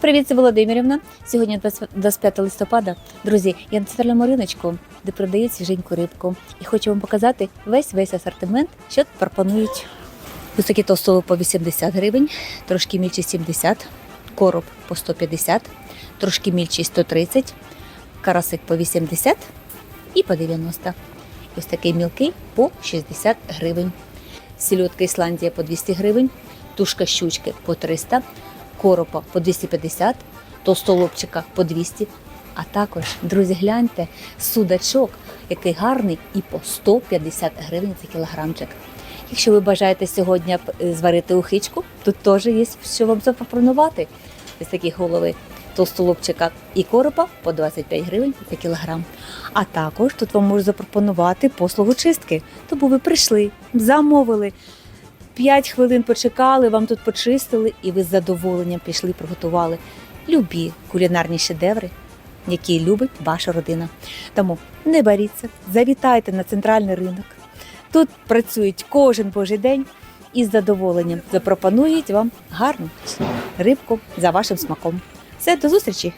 Привіт, це Володимирівна. Сьогодні 25 листопада. Друзі, я на центральному риночку, де продають свіженьку рибку. І хочу вам показати весь весь асортимент, що тут пропонують. Ось такі толстолоб по 80 гривень, трошки мільчі 70, короб по 150, трошки мільчий 130, карасик по 80 і по 90. Ось такий мілкий по 60 гривень. Сільотка Ісландія по 200 гривень, тушка щучки по 300, коропа по 250, толстолобчика по 200. А також, друзі, гляньте, судачок, який гарний, і по 150 гривень за кілограмчик. Якщо ви бажаєте сьогодні е, зварити ухичку, тут теж є що вам запропонувати. Ось такі голови толстолобчика і коропа по 25 гривень за кілограм. А також тут вам можуть запропонувати послугу чистки. Тому ви прийшли, замовили. 5 хвилин почекали, вам тут почистили, і ви з задоволенням пішли, приготували любі кулінарні шедеври, які любить ваша родина. Тому не боріться, завітайте на центральний ринок. Тут працюють кожен божий день і з задоволенням запропонують вам гарну рибку за вашим смаком. Все, до зустрічі!